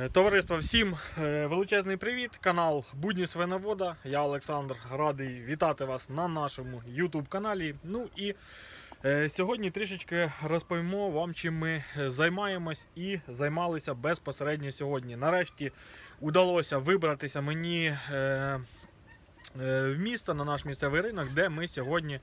Е, Товариство, всім е, величезний привіт. Канал Будні Свиновода. Я Олександр радий вітати вас на нашому YouTube каналі. Ну і е, сьогодні трішечки розповімо вам, чим ми займаємось і займалися безпосередньо сьогодні. Нарешті удалося вибратися мені в місто на наш місцевий ринок, де ми сьогодні.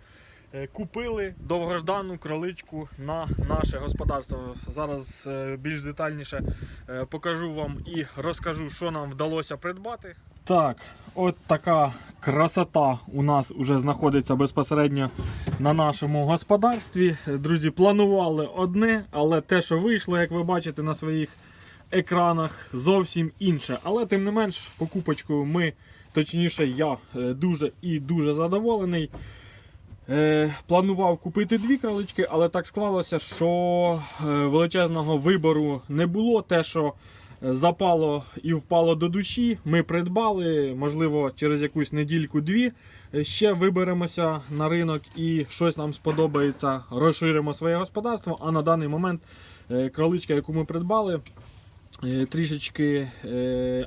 Е, Купили довгождану кроличку на наше господарство. Зараз е, більш детальніше е, покажу вам і розкажу, що нам вдалося придбати. Так, от така красота у нас вже знаходиться безпосередньо на нашому господарстві. Друзі, планували одне, але те, що вийшло, як ви бачите на своїх екранах, зовсім інше. Але тим не менш, покупочкою ми, точніше, я дуже і дуже задоволений. Е, планував купити дві кролички, але так склалося, що е, величезного вибору не було. Те, що е, запало і впало до душі, ми придбали. Можливо, через якусь недільку-дві ще виберемося на ринок і щось нам сподобається, розширимо своє господарство. А на даний момент кроличка, яку ми придбали, трішечки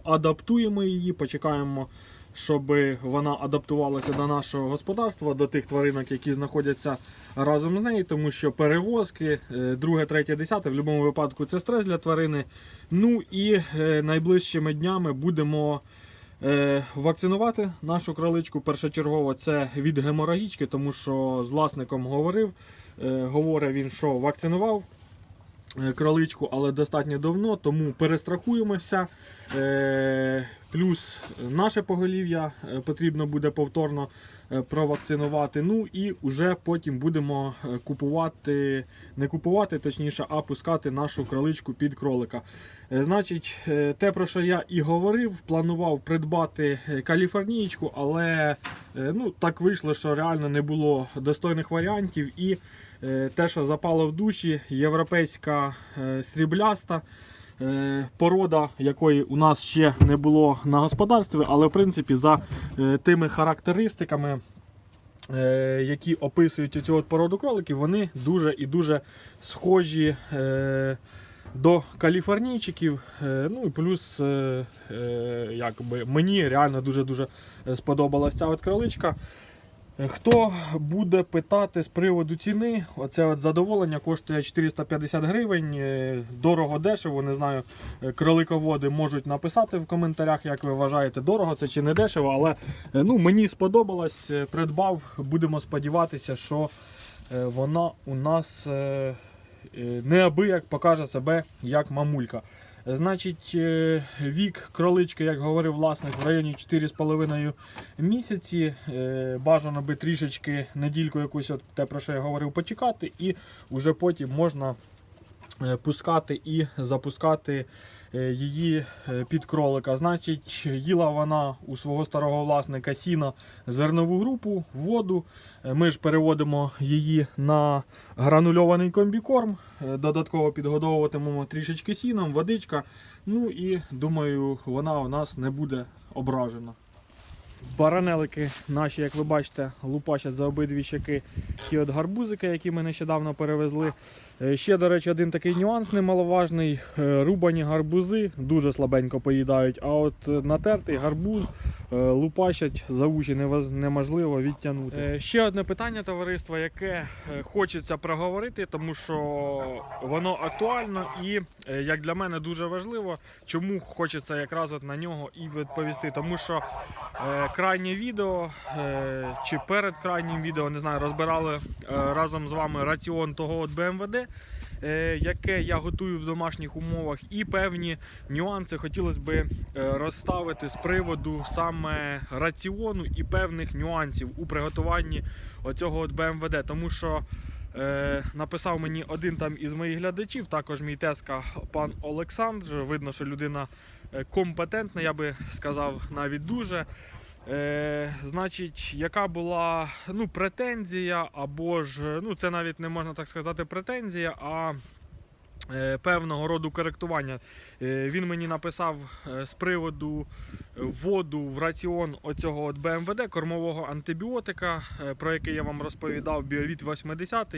адаптуємо її, почекаємо щоб вона адаптувалася до нашого господарства, до тих тваринок, які знаходяться разом з нею, тому що перевозки, е, друге, третє, десяте, в будь-якому випадку це стрес для тварини. Ну і е, найближчими днями будемо е, вакцинувати нашу кроличку. Першочергово це від геморагічки, тому що з власником говорив, говорить він, що вакцинував. Кроличку, але достатньо давно, тому перестрахуємося. Е, Плюс наше поголів'я е, потрібно буде повторно е, провакцинувати. Ну і вже потім будемо е, купувати, не купувати, точніше, а пускати нашу кроличку під кролика. Е, Значить, е, те, про що я і говорив, планував придбати е, каліфорнієчку, але е, ну, так вийшло, що реально не було достойних варіантів. І е, те, що запало в душі, європейська е, срібляста. Е, порода, якої у нас ще не було на господарстві, але в принципі за е, тими характеристиками, е, які описують цю породу кроликів, вони дуже і дуже схожі до каліфорнійчиків. Ну і плюс якби, мені реально дуже-дуже сподобалася ця от кроличка. Хто буде питати з приводу ціни, оце от задоволення коштує 450 гривень. е, Дорого дешево, не знаю, е, кролиководи можуть написати в коментарях, як ви вважаєте, дорого це чи не дешево, але е, ну, мені сподобалось, придбав. Будемо сподіватися, що вона у нас неабияк покаже себе як мамулька. Значить, е, вік кролички, як говорив власник, в районі 4,5 місяці. Е, Бажано би трішечки недільку якусь, от те, про що я говорив, почекати, і вже потім можна е, пускати і запускати її е, під кролика. Значить, їла вона у свого старого власника сіна зернову групу, воду. Е, Ми ж переводимо її на гранульований комбікорм. Е, Додатково підгодовуватимемо трішечки сіном, водичка. Ну і думаю, вона у нас не буде ображена. Баранелики наші, як ви бачите, лупачать за обидві щеки ті от гарбузики, які ми нещодавно перевезли. Е, Ще, до речі, один такий нюанс немаловажний. Е, Рубані гарбузи дуже слабенько поїдають, а от е, натертий гарбуз лупачать за уші неможливо відтягнути. Ще одне питання, товариство, яке хочеться проговорити, тому що воно актуально і, як для мене, дуже важливо, чому хочеться якраз от на нього і відповісти. Тому що крайнє відео е, чи перед крайнім відео, не знаю, розбирали е, разом з вами раціон того от БМВД, е, яке я готую в домашніх умовах, і певні нюанси хотілося б розставити з приводу саме раціону і певних нюансів у приготуванні оцього от БМВД. Тому що Е, написав мені один там із моїх глядачів, також мій тезка пан Олександр. Видно, що людина компетентна, я би сказав, навіть дуже. Е, значить, яка була ну, претензія, або ж, ну це навіть не можна так сказати претензія, а певного роду коректування. Е, Він мені написав е, з приводу вводу в раціон оцього от БМВД кормового антибіотика, е, про який я вам розповідав, Біовіт 80.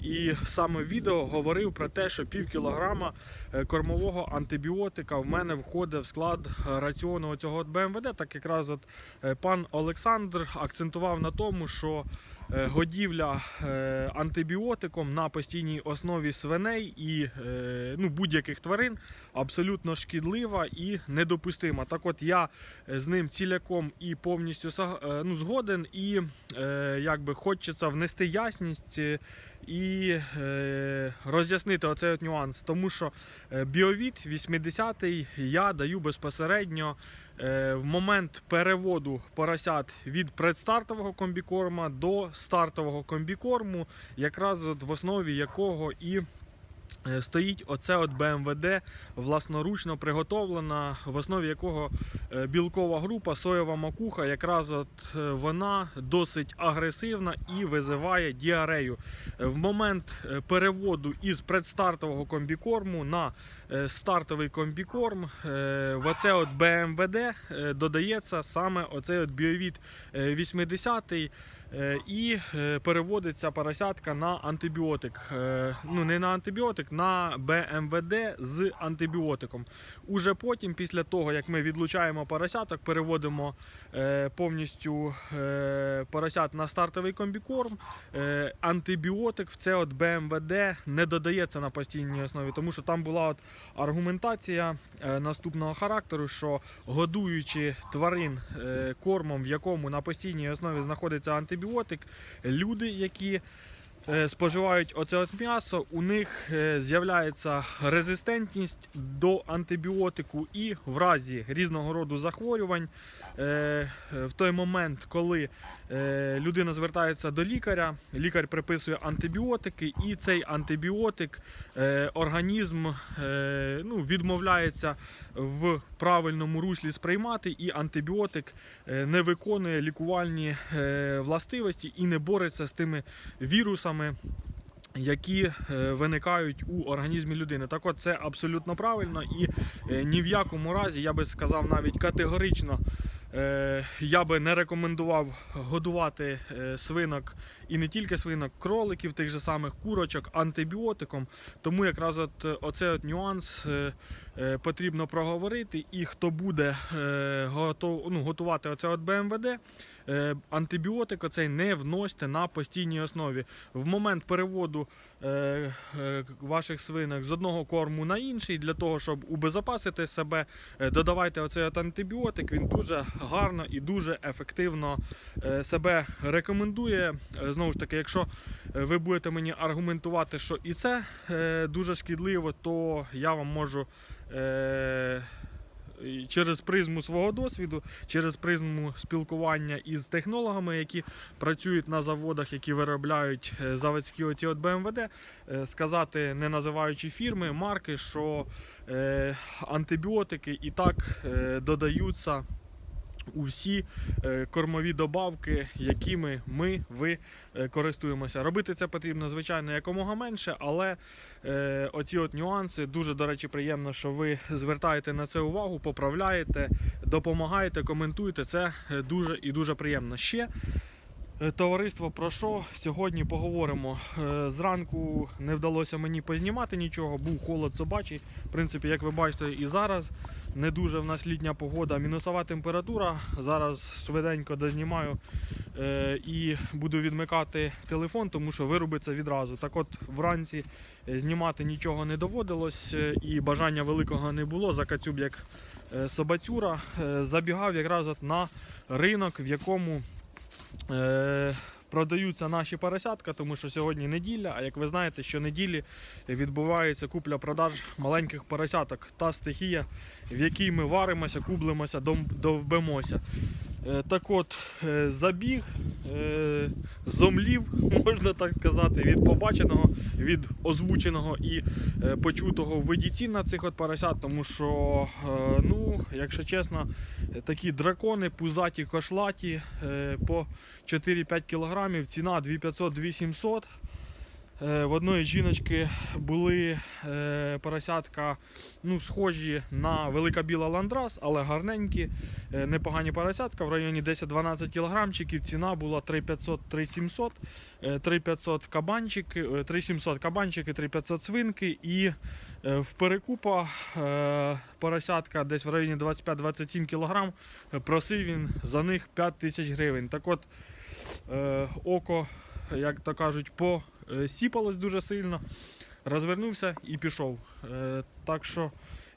І саме відео говорив про те, що пів кілограма е, кормового антибіотика в мене входить в склад е, раціону цього от БМВД. Так якраз от е, пан Олександр акцентував на тому, що е, годівля е, антибіотиком на постійній основі свиней і е, ну, будь-яких тварин абсолютно шкідлива і недопустима. Так от я е, з ним ціляком і повністю е, ну, згоден, і е, якби хочеться внести ясність. Е, І е, роз'яснити оцей от нюанс, тому що Біовід біовіт 80-й я даю безпосередньо е, в момент переводу поросят від предстартового комбікорма до стартового комбікорму, якраз от в основі якого і е, стоїть оце от БМВД власноручно приготовлена, в основі якого е, білкова група, соєва макуха, якраз от е, вона досить агресивна і визиває діарею. Е, В момент е, переводу із предстартового комбікорму на е, стартовий комбікорм, е, в оце от БМВД е, додається саме оцей от біовіт е, 80 Е, і е, переводиться поросятка на антибіотик. Е, Ну не на антибіотик, на БМВД з антибіотиком. Уже потім, після того як ми відлучаємо поросяток, переводимо е, повністю е, поросят на стартовий комбікорм. Е, антибіотик в це от БМВД не додається на постійній основі, тому що там була от аргументація е, наступного характеру, що годуючи тварин е, кормом, в якому на постійній основі знаходиться антибіотик, люди, які е, споживають оце от м'ясо, у них е, з'являється резистентність до антибіотику, і в разі різного роду захворювань, е, в той момент, коли людина звертається до лікаря, лікар приписує антибіотики, і цей антибіотик е, організм е, ну, відмовляється в правильному руслі сприймати, і антибіотик е, не виконує лікувальні е, властивості і не бореться з тими вірусами. Які е, виникають у організмі людини, так от це абсолютно правильно, і е, ні в якому разі я би сказав навіть категорично, е, я би не рекомендував годувати е, свинок і не тільки свинок, кроликів, тих же самих курочок антибіотиком. Тому якраз от е, оцей от нюанс е, е, потрібно проговорити. І хто буде е, ну, готувати оце от БМВД, е, антибіотик оцей не вносьте на постійній основі. В момент переводу е, е, ваших свинок з одного корму на інший, для того, щоб убезопасити себе, е, додавайте оцей от антибіотик. Він дуже гарно і дуже ефективно е, себе рекомендує. Е, Знову ж таки, якщо е, ви будете мені аргументувати, що і це е, дуже шкідливо, то я вам можу. Е, через призму свого досвіду, через призму спілкування із технологами, які працюють на заводах, які виробляють е, заводські оці от БМВД, е, сказати, не називаючи фірми, марки, що антибіотики і так додаються у всі е, кормові добавки, якими ми ви е, користуємося. Робити це потрібно, звичайно, якомога менше, але е, оці от нюанси дуже, до речі, приємно, що ви звертаєте на це увагу, поправляєте, допомагаєте, коментуєте. Це дуже і дуже приємно. Ще Товариство, про що сьогодні поговоримо? Зранку не вдалося мені познімати нічого, був холод собачий. В принципі, як ви бачите, і зараз не дуже в нас літня погода, мінусова температура. Зараз швиденько дознімаю е, і буду відмикати телефон, тому що вирубиться відразу. Так от вранці е, знімати нічого не доводилось е, і бажання великого не було. Закацюб як собацюра. Забігав якраз от на ринок, в якому продаються наші поросятка, тому що сьогодні неділя, а як ви знаєте, що неділі відбувається купля-продаж маленьких поросяток. Та стихія, в якій ми варимося, кублимося. Е, Так от, е, забіг, е, зомлів, можна так сказати, від побаченого, від озвученого і е, почутого в виді цін на цих от поросят, тому що, е, ну, якщо чесно, е, такі дракони, пузаті, кошлаті е, по 4-5 кілограмів, ціна 2500-2700. Е, В одної жіночки були е, поросятка ну, схожі на велика біла ландрас, але гарненькі, е, непогані поросятка в районі 10-12 кілограмчиків. Ціна була 3500-3700, е, 3500 кабанчики, е, 3700 кабанчики, 3500 свинки і в перекупа поросятка десь в районі 25-27 кілограм. Просив він за них 5 тисяч гривень. Так от око, як то кажуть, посіпалось дуже сильно, розвернувся і пішов. Е, так що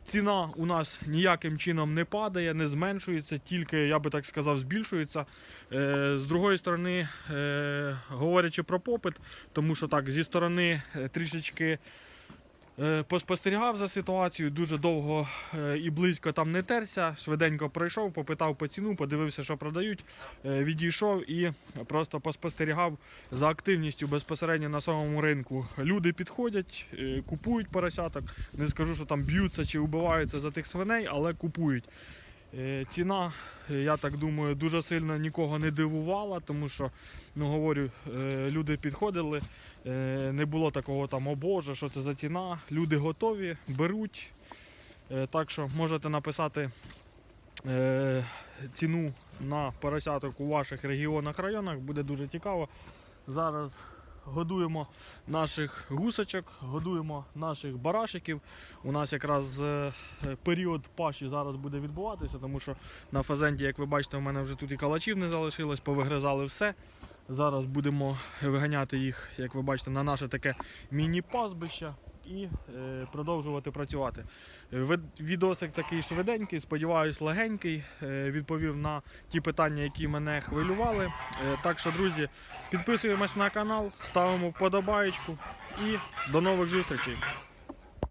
ціна у нас ніяким чином не падає, не зменшується, тільки, я би так сказав, збільшується. Е, з другої сторони, е, говорячи про попит, тому що так, зі сторони е, трішечки. Е, Поспостерігав за ситуацією, дуже довго е, і близько там не терся. Швиденько пройшов, попитав по ціну, подивився, що продають. е, Відійшов і просто поспостерігав за активністю безпосередньо на самому ринку. Люди підходять, купують поросяток. Не скажу, що там б'ються чи вбиваються за тих свиней, але купують. Е, Ціна, е, я так думаю, дуже сильно нікого не дивувала, тому що, ну говорю, е, люди підходили, не було такого там, о Боже, що це за ціна. Люди готові, беруть. Так що можете написати ціну на поросяток у ваших регіонах, районах, буде дуже цікаво. Зараз годуємо наших гусочок, годуємо наших барашиків. У нас якраз е, період паші зараз буде відбуватися, тому що на фазенді, як ви бачите, у мене вже тут і калачів не залишилось, повигризали все. Зараз будемо виганяти їх, як ви бачите, на наше таке міні-пастбище і е, продовжувати працювати. Е, Відосик такий швиденький, сподіваюсь, легенький. е, Відповів на ті питання, які мене хвилювали. Так що, друзі, підписуємось на канал, ставимо вподобаєчку і до нових зустрічей.